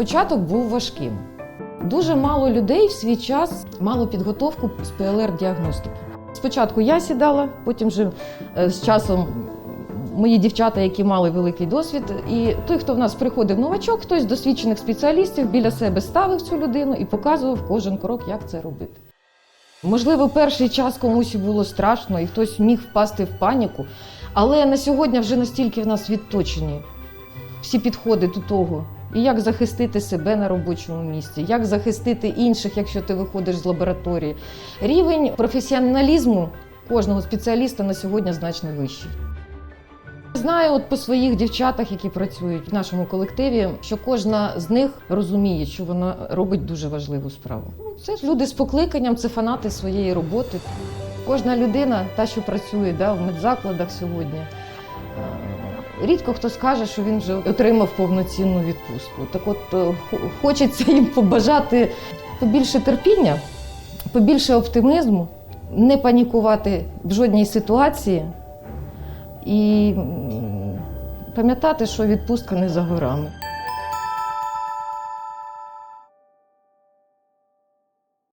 Початок був важким. Дуже мало людей в свій час мало підготовку з ПЛР-діагностики. Спочатку я сідала, потім вже е, з часом мої дівчата, які мали великий досвід. І той, хто в нас приходив новачок, хтось з досвідчених спеціалістів біля себе ставив цю людину і показував кожен крок, як це робити. Можливо, перший час комусь було страшно, і хтось міг впасти в паніку. Але на сьогодні вже настільки в нас відточені всі підходи до того, і як захистити себе на робочому місці, як захистити інших, якщо ти виходиш з лабораторії. Рівень професіоналізму кожного спеціаліста на сьогодні значно вищий. Знаю от по своїх дівчатах, які працюють в нашому колективі, що кожна з них розуміє, що вона робить дуже важливу справу. Ну, Це ж люди з покликанням, це фанати своєї роботи. Кожна людина, та, що працює да, в медзакладах сьогодні, рідко хто скаже, що він вже отримав повноцінну відпустку. Так от е, хочеться їм побажати побільше терпіння, побільше оптимізму, не панікувати в жодній ситуації і пам'ятати, що відпустка не за горами.